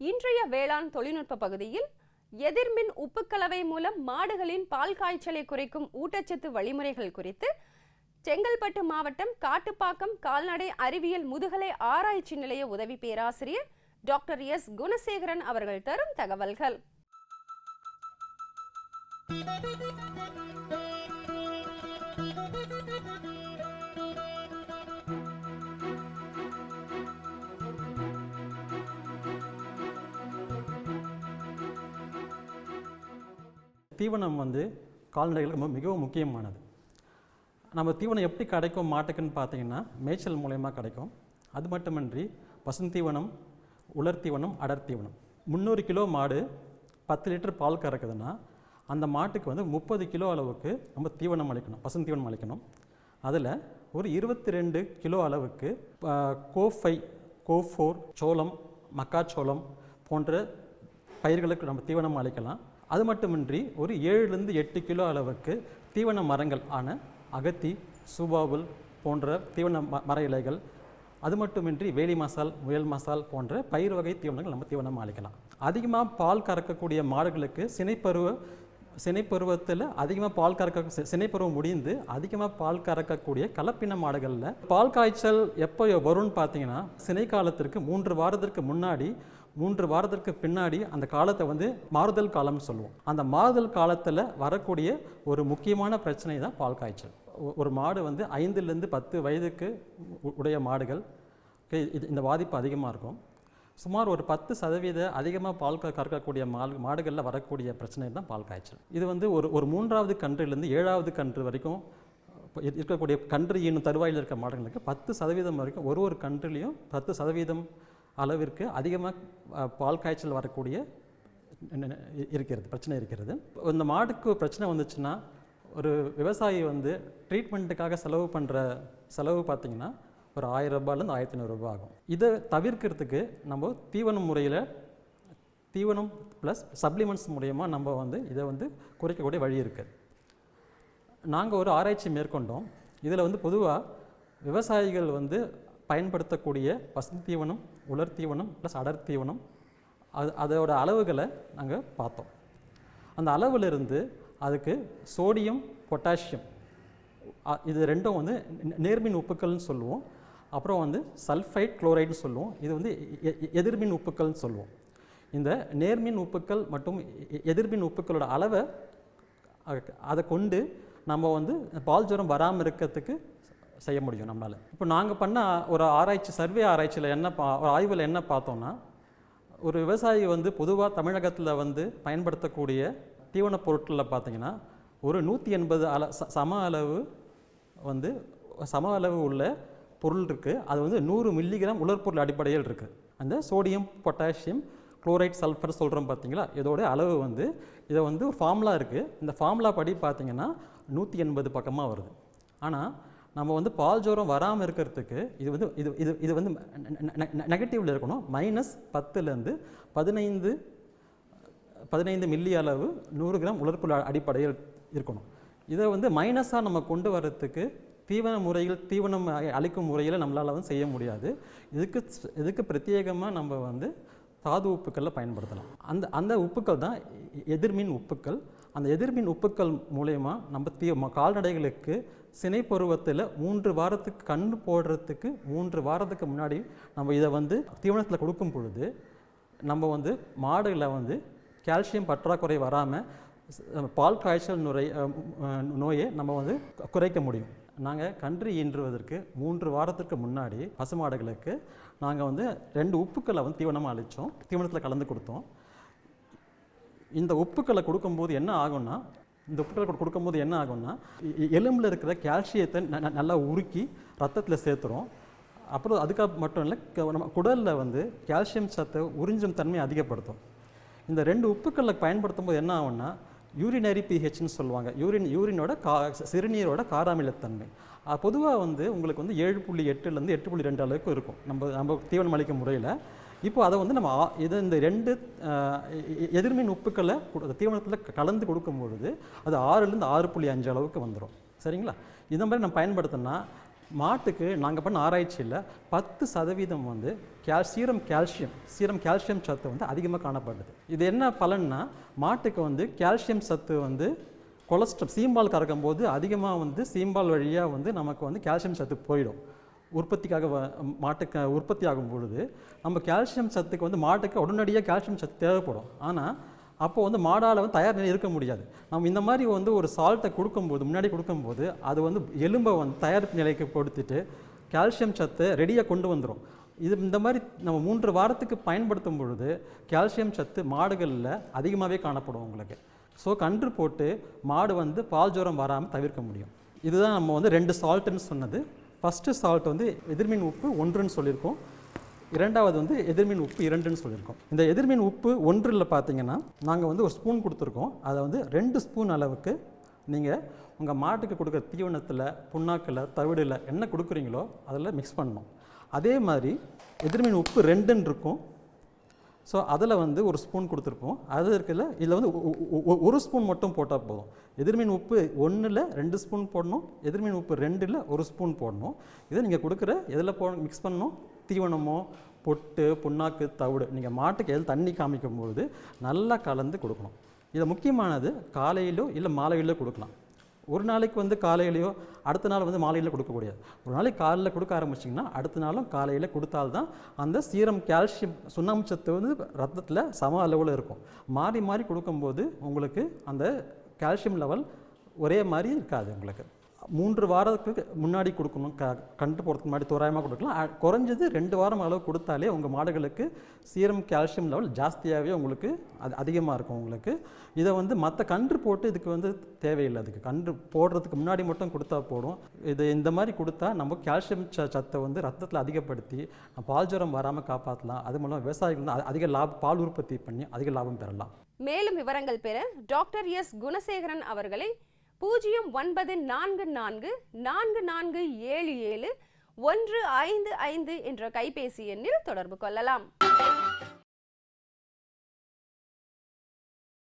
இன்றைய வேளாண் தொழில்நுட்ப பகுதியில் எதிர்மின் உப்புக்கலவை மூலம் மாடுகளின் பால் காய்ச்சலை குறைக்கும் ஊட்டச்சத்து வழிமுறைகள் குறித்து செங்கல்பட்டு மாவட்டம் காட்டுப்பாக்கம் கால்நடை அறிவியல் முதுகலை ஆராய்ச்சி நிலைய உதவி பேராசிரியர் டாக்டர் எஸ். குணசேகரன் அவர்கள் தரும் தகவல்கள். தீவனம் வந்து கால்நடைகளுக்கு ரொம்ப மிகவும் முக்கியமானது. நம்ம தீவனம் எப்படி கிடைக்கும் மாட்டுக்குன்னு பார்த்தீங்கன்னா மேய்ச்சல் மூலயமா கிடைக்கும். அது மட்டுமின்றி பசுந்தீவனம் உலர் தீவனம் அடர் தீவனம். முந்நூறு கிலோ மாடு பத்து லிட்டர் பால் கறக்குதுன்னா அந்த மாட்டுக்கு வந்து முப்பது கிலோ அளவுக்கு நம்ம தீவனம் அளிக்கணும் பசுந்தீவனம் அளிக்கணும். அதில் ஒரு இருபத்தி ரெண்டு கிலோ அளவுக்கு கோஃபை கோஃபோர் சோளம் மக்காச்சோளம் போன்ற பயிர்களுக்கு நம்ம தீவனம் அளிக்கலாம். அது மட்டுமின்றி ஒரு ஏழுலேருந்து எட்டு கிலோ அளவுக்கு தீவன மரங்கள் ஆன அகத்தி சூபாபுல் போன்ற தீவன ம மர இலைகள் அது மட்டுமின்றி வேலி மசால் முயல் மசால் போன்ற பயிர் வகை தீவனங்கள் நம்ம தீவனமாக அளிக்கலாம். அதிகமாக பால் கறக்கக்கூடிய மாடுகளுக்கு சினைப்பருவ சினைப்பருவத்தில் அதிகமாக பால் கறக்க சினைப்பருவம் முடிந்து அதிகமாக பால் கறக்கக்கூடிய கலப்பின மாடுகளில் பால் காய்ச்சல் எப்போ வரும்னு பார்த்தீங்கன்னா சினை காலத்திற்கு மூன்று வாரத்திற்கு முன்னாடி மூன்று வாரத்திற்கு பின்னாடி அந்த காலத்தை வந்து மாறுதல் காலம்னு சொல்லுவோம். அந்த மாறுதல் காலத்தில் வரக்கூடிய ஒரு முக்கியமான பிரச்சனை தான் பால் காய்ச்சல். ஒரு மாடு வந்து ஐந்துலேருந்து பத்து வயதுக்கு உடைய மாடுகள் இது இந்த பாதிப்பு அதிகமாக இருக்கும். சுமார் ஒரு பத்து சதவீத அதிகமாக பால் க- கறக்கக்கூடிய மாடு மாடுகளில் வரக்கூடிய பிரச்சனை தான் பால் காய்ச்சல். இது வந்து ஒரு ஒரு மூன்றாவது கன்றுலேருந்து ஏழாவது கன்று வரைக்கும் இருக்கக்கூடிய கன்று ஈனும் தருவாயில் இருக்க மாடுகளுக்கு பத்து சதவீதம் வரைக்கும் ஒரு ஒரு கன்றுலேயும் பத்து சதவீதம் அளவிற்கு அதிகமாக பால் காய்ச்சல் வரக்கூடிய இருக்கிறது பிரச்சனை இருக்கிறது. இந்த மாடுக்கு பிரச்சனை வந்துச்சுன்னா ஒரு விவசாயி வந்து ட்ரீட்மெண்ட்டுக்காக செலவு பண்ணுற செலவு பார்த்தீங்கன்னா ஒரு ஆயிரம் ரூபாயிலேருந்து ஆயிரத்தி ஐநூறுரூபா ஆகும். இதை தவிர்க்கிறதுக்கு நம்ம தீவனம் முறையில் தீவனம் ப்ளஸ் சப்ளிமெண்ட்ஸ் மூலயமா நம்ம வந்து இதை வந்து குறைக்கக்கூடிய வழி இருக்குது நாங்கள் ஒரு ஆராய்ச்சி மேற்கொண்டோம். இதில் வந்து பொதுவாக விவசாயிகள் வந்து பயன்படுத்தக்கூடிய பசுந்தீவனம் உலர் தீவனம் ப்ளஸ் அடர் தீவனம். அது அதோட அளவுகளை நாங்கள் பார்த்தோம். அந்த அளவிலிருந்து அதுக்கு சோடியம் பொட்டாசியம் இது ரெண்டும் வந்து நேர்மின் உப்புக்கள்னு சொல்லுவோம். அப்புறம் வந்து சல்ஃபைட் குளோரைடுன்னு சொல்லுவோம். இது வந்து எ- எதிர்மின் உப்புக்கள்னு சொல்லுவோம். இந்த நேர்மின் உப்புக்கள் மற்றும் எ- எதிர்மின் உப்புக்களோட அளவை அதை கொண்டு நம்ம வந்து பால் ஜுரம் வராமல் இருக்கிறதுக்கு செய்ய முடியும் நம்மளால். இப்போ நாங்கள் பண்ண ஒரு ஆராய்ச்சி சர்வே ஆராய்ச்சியில் என்ன பா ஒரு ஆய்வில் என்ன பார்த்தோம்னா ஒரு விவசாயி வந்து பொதுவாக தமிழகத்தில் வந்து பயன்படுத்தக்கூடிய தீவனப் பொருட்களில் பார்த்தீங்கன்னா ஒரு நூற்றி எண்பது அள சம அளவு வந்து சம அளவு உள்ள பொருள் இருக்குது அது வந்து நூறு மில்லிகிராம் உலர்பொருள் அடிப்படையில் இருக்குது அந்த சோடியம் பொட்டாசியம் குளோரைட் சல்ஃபர் சொல்கிறோம் பார்த்தீங்களா? இதோட அளவு வந்து இதை வந்து ஒரு ஃபார்முலா இருக்குது இந்த ஃபார்முலா படி பார்த்தீங்கன்னா நூற்றி எண்பது பக்கமாக வருது. ஆனால் நம்ம வந்து பால் ஜோரம் வராமல் இருக்கிறதுக்கு இது வந்து இது இது இது வந்து நெகட்டிவில் இருக்கணும். மைனஸ் பத்துலேருந்து பதினைந்து பதினைந்து மில்லி அளவு நூறு கிராம் உலர்ப்புள்ள அடிப்படையில் இருக்கணும். இதை வந்து மைனஸாக நம்ம கொண்டு வர்றதுக்கு தீவன முறையில் தீவனம் அளிக்கும் முறையில் நம்மளால் வந்து செய்ய முடியாது. இதுக்கு இதுக்கு பிரத்யேகமாக நம்ம வந்து தாது உப்புக்களில் பயன்படுத்தலாம். அந்த அந்த உப்புக்கள் தான் எதிர்மின் உப்புக்கள். அந்த எதிர்மின் உப்புக்கள் மூலயமா நம்ம தீ கால்நடைகளுக்கு சினை பருவத்தில் மூன்று வாரத்துக்கு கண் போடுறதுக்கு மூன்று வாரத்துக்கு முன்னாடி நம்ம இதை வந்து தீவனத்தில் கொடுக்கும் பொழுது நம்ம வந்து மாடுகளை வந்து கால்சியம் பற்றாக்குறை வராமல் பால் காய்ச்சல் நுரை நோயை நம்ம வந்து குறைக்க முடியும். நாங்கள் கன்று ஈன்றுவதற்கு மூன்று வாரத்திற்கு முன்னாடி பசுமாடுகளுக்கு நாங்கள் வந்து ரெண்டு உப்புக்களை வந்து தீவனமாக அழித்தோம் தீவனத்தில் கலந்து கொடுத்தோம். இந்த உப்புக்களை கொடுக்கும்போது என்ன ஆகும்னா இந்த உப்புக்களை கொடுக்கும்போது என்ன ஆகும்னா எலும்பில் இருக்கிற கால்சியத்தை ந- நல்லா உருக்கி ரத்தத்தில் சேர்த்துரும். அப்புறம் அதுக்காக மட்டும் இல்லை க- நம்ம குடலில் வந்து கால்சியம் சத்தை உறிஞ்சும் தன்மையை அதிகப்படுத்தும். இந்த ரெண்டு உப்புக்களை பயன்படுத்தும் போது என்ன ஆகும்னா யூரினரி பிஹெச்னு சொல்லுவாங்க. யூரின் யூரினோட கா சிறுநீரோட காராமிலத்தன்மை. பொதுவாக வந்து உங்களுக்கு வந்து ஏழு புள்ளி எட்டுலேருந்து எட்டு புள்ளி ரெண்டு அளவுக்கு இருக்கும். நம்ம நம்ம தீவனம் அளிக்கும் முறையில். இப்போ அதை வந்து நம்ம இது இந்த ரெண்டு எதிர்மின் உப்புக்களை தீவனத்தில் கலந்து கொடுக்கும் பொழுது அது ஆறுலேருந்து ஆறு புள்ளி அஞ்சு அளவுக்கு வந்துடும் சரிங்களா? இந்த மாதிரி நம்ம பயன்படுத்தினா மாட்டுக்கு நாங்கள் பண்ண ஆராய்ச்சியில் பத்து சதவீதம் வந்து கேல் சீரம் கால்சியம் சீரம் கால்சியம் சத்து வந்து அதிகமாக காணப்படுது. இது என்ன பலன்னா மாட்டுக்கு வந்து கால்சியம் சத்து வந்து கொலஸ்ட்ரால் சீம்பால் கறக்கும் போது அதிகமாக வந்து சீம்பால் வழியாக வந்து நமக்கு வந்து கால்சியம் சத்து போயிடும். உற்பத்திக்காக வ- மாட்டுக்கு உற்பத்தி ஆகும் பொழுது நம்ம கால்சியம் சத்துக்கு வந்து மாட்டுக்கு உடனடியாக கால்சியம் சத்து தேவைப்படும். ஆனால் அப்போ வந்து மாடால் வந்து தயார் நிலை இருக்க முடியாது. நம்ம இந்த மாதிரி வந்து ஒரு சால்ட்டை கொடுக்கும்போது முன்னாடி கொடுக்கும்போது அது வந்து எலும்பை வந்து தயாரிப்பு நிலைக்கு கொடுத்துட்டு கால்சியம் சத்தை ரெடியாக கொண்டு வந்துடும் இது இந்த மாதிரி நம்ம மூன்று வாரத்துக்கு பயன்படுத்தும் பொழுது கால்சியம் சத்து மாடுகளில் அதிகமாகவே காணப்படும் உங்களுக்கு. ஸோ கன்று போட்டு மாடு வந்து பால் ஜோரம் வராமல் தவிர்க்க முடியும். இதுதான் நம்ம வந்து ரெண்டு சால்ட்டுன்னு சொன்னது. ஃபஸ்ட்டு சால்ட் வந்து எதிர்மின் உப்பு ஒன்றுன்னு சொல்லியிருக்கோம். இரண்டாவது வந்து எதிர்மின் உப்பு இரண்டுன்னு சொல்லியிருக்கோம். இந்த எதிர்மின் உப்பு ஒன்றில் பார்த்தீங்கன்னா நாங்கள் வந்து ஒரு ஸ்பூன் கொடுத்துருக்கோம். அதை வந்து ரெண்டு ஸ்பூன் அளவுக்கு நீங்கள் உங்கள் மாட்டுக்கு கொடுக்குற தீவனத்தில் புண்ணாக்கில் தவிடில் என்ன கொடுக்குறீங்களோ அதில் மிக்ஸ் பண்ணணும். அதே மாதிரி எதிர்மின் உப்பு ரெண்டுன்னு இருக்கும். ஸோ அதில் வந்து ஒரு ஸ்பூன் கொடுத்துருப்போம். அது இருக்குல்ல இதில் வந்து ஒரு ஸ்பூன் மட்டும் போட்டால் போதும். எதிர்மீன் உப்பு ஒன்றில் ரெண்டு ஸ்பூன் போடணும். எதிர்மீன் உப்பு ரெண்டில் ஒரு ஸ்பூன் போடணும். இதை நீங்கள் கொடுக்குற எதில் போ மிக்ஸ் பண்ணணும்? தீவனமோ பொட்டு புண்ணாக்கு தவிடு நீங்கள் மாட்டுக்கு எதில் தண்ணி காமிக்கும் பொழுது நல்லா கலந்து கொடுக்கணும். இது முக்கியமானது காலையிலோ இல்லை மாலையிலோ கொடுக்கலாம். ஒரு நாளைக்கு வந்து காலையிலையோ அடுத்த நாள் வந்து மாலையில் கொடுக்கக்கூடாது ஒரு நாளைக்கு காலையில் கொடுக்க ஆரம்பிச்சிங்கன்னா அடுத்த நாளும் காலையில் கொடுத்தால்தான் அந்த சீரம் கால்சியம் சுண்ணாம்பு வந்து ரத்தத்தில் சம அளவில் இருக்கும். மாறி மாறி கொடுக்கும்போது உங்களுக்கு அந்த கால்சியம் லெவல் ஒரே மாதிரி இருக்காது உங்களுக்கு. மூன்று வாரத்துக்கு முன்னாடி கொடுக்கணும். க கண்டு போகிறதுக்கு முன்னாடி தோராயமாக கொடுக்கலாம். குறைஞ்சது ரெண்டு வாரம் அளவு கொடுத்தாலே உங்கள் மாடுகளுக்கு சீரம் கால்சியம் லெவல் ஜாஸ்தியாகவே உங்களுக்கு அது அதிகமாக இருக்கும் உங்களுக்கு. இதை வந்து மற்ற கன்று போட்டு இதுக்கு வந்து தேவையில்லை. அதுக்கு கன்று போடுறதுக்கு முன்னாடி மட்டும் கொடுத்தா போடும் இது இந்த மாதிரி கொடுத்தா நம்ம கால்சியம் ச சத்தை வந்து ரத்தத்தில் அதிகப்படுத்தி பால் ஜுரம் வராமல் காப்பாற்றலாம் அது மூலம் விவசாயிகள் வந்து அதிக லாப பால் உற்பத்தி பண்ணி அதிக லாபம் பெறலாம். மேலும் விவரங்கள் பெற டாக்டர் எஸ் குணசேகரன் அவர்களை பூஜ்ஜியம் ஒன்பது நான்கு நான்கு நான்கு நான்கு ஏழு ஏழு ஒன்று ஐந்து ஐந்து என்ற கைபேசி எண்ணில் தொடர்பு கொள்ளலாம்.